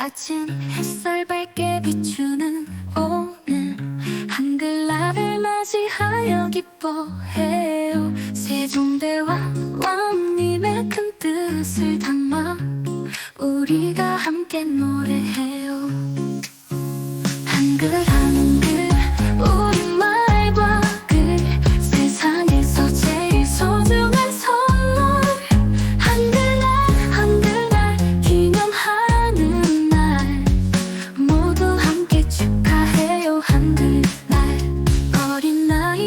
아침 햇살 밝게 비추는 오늘. 한글날을 맞이하여 기뻐해요. 세종대왕 왕님의 큰 뜻을 담아 우리가 함께 노래해요. 한글아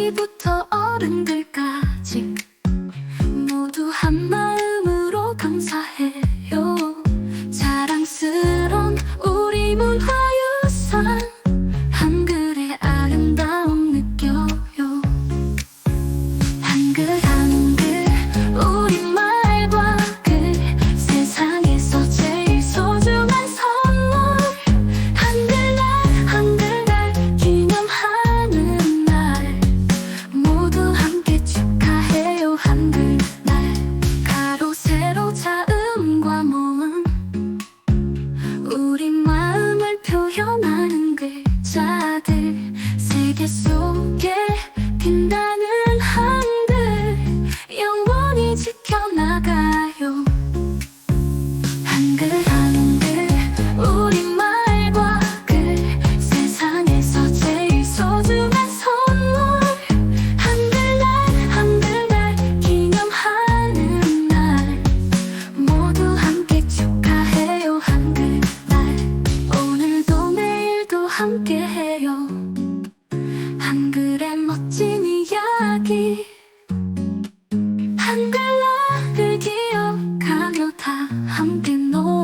아이부터 어른들까지 모두 한 마음으로 감사해요. 자랑스런 우리 문화. 수여 많은 글자들 세계 속에 빛나는 한글 영원히 지켜 kita ang tinutukoy